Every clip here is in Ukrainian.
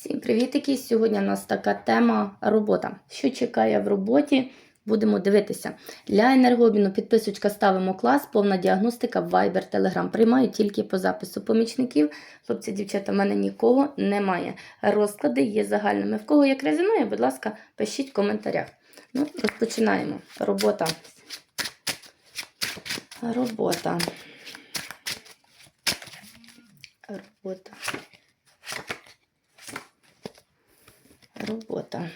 Всім привітики! Сьогодні у нас така тема робота. Що чекає в роботі? Будемо дивитися. Для енергообміну підписочка ставимо клас, повна діагностика, Viber, Telegram. Приймаю тільки по запису помічників. Хлопці, дівчата, в мене нікого немає. Розклади є загальними. В кого як резонує, будь ласка, пишіть в коментарях. Ну, розпочинаємо. Робота. Робота. Робота. Робота.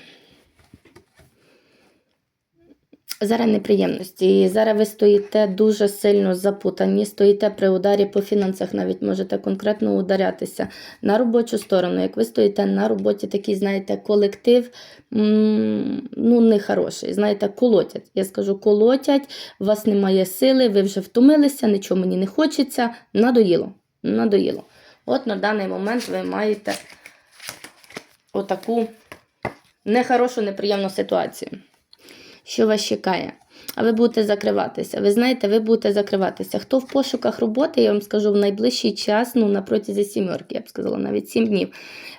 Зараз неприємності. Зараз ви стоїте дуже сильно запутані, стоїте при ударі по фінансах, навіть можете конкретно ударятися на робочу сторону. Як ви стоїте на роботі, такий, знаєте, колектив ну, нехороший. Знаєте, колотять. Я скажу, колотять, у вас немає сили, ви вже втомилися, нічого мені не хочеться. Надоїло. Надоїло. От на даний момент ви маєте отаку нехорошу, неприємну ситуацію. Що вас чекає? А ви будете закриватися. Ви знаєте, ви будете закриватися. Хто в пошуках роботи, я вам скажу, в найближчий час, ну на протязі сімерки, я б сказала, навіть сім днів,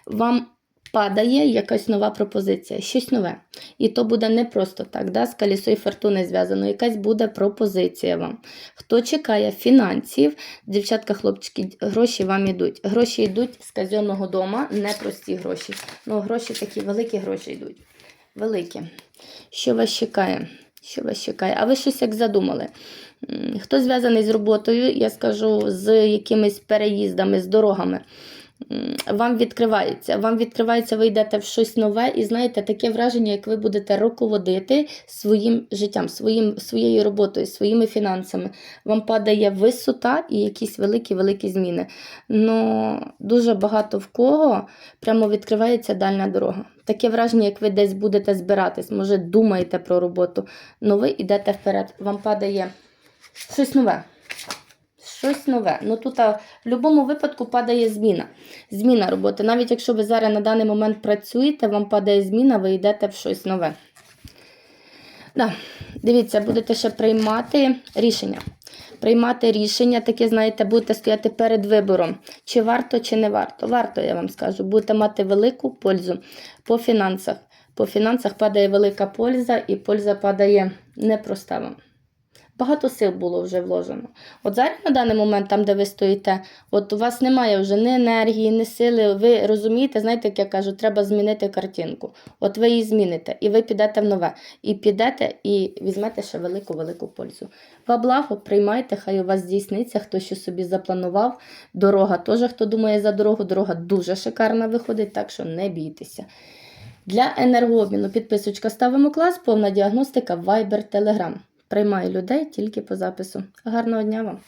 вам падає якась нова пропозиція, щось нове. І то буде не просто так, да, з колесою фортуни зв'язано, якась буде пропозиція вам. Хто чекає фінансів, дівчатка, хлопчики, гроші вам йдуть. Гроші йдуть з казенного дома, не прості гроші. Ну, гроші такі великі гроші йдуть. Великі. Що вас чекає? Що вас чекає? А ви щось як задумали? Хто зв'язаний з роботою, я скажу, з якимись переїздами, з дорогами. Вам відкривається. Вам відкривається, ви йдете в щось нове, і знаєте, таке враження, як ви будете руководити своїм життям, своїм, своєю роботою, своїми фінансами. Вам падає висота і якісь великі-великі зміни. Ну, дуже багато в кого прямо відкривається дальня дорога. Таке враження, як ви десь будете збиратись, може, думаєте про роботу, але ви йдете вперед. Вам падає щось нове. Щось нове. Ну тут в будь-якому випадку падає зміна. Зміна роботи. Навіть якщо ви зараз на даний момент працюєте, вам падає зміна, ви йдете в щось нове. Да. Дивіться, будете ще приймати рішення. Приймати рішення, таке, знаєте, будете стояти перед вибором, чи варто, чи не варто. Варто, я вам скажу, будете мати велику пользу по фінансах. По фінансах падає велика польза, і польза падає непроста вам. Багато сил було вже вложено. От зараз на даний момент, там, де ви стоїте, от у вас немає вже ні енергії, ні сили. Ви розумієте, знаєте, як я кажу, треба змінити картинку. От ви її зміните, і ви підете в нове. І підете, і візьмете ще велику-велику пользу. Во благо, приймайте, хай у вас здійсниться, хто що собі запланував. Дорога теж, хто думає за дорогу, дорога дуже шикарна виходить, так що не бійтеся. Для енергообміну підписочка ставимо клас, повна діагностика, Viber, Telegram. Приймаю людей тільки по запису. Гарного дня вам!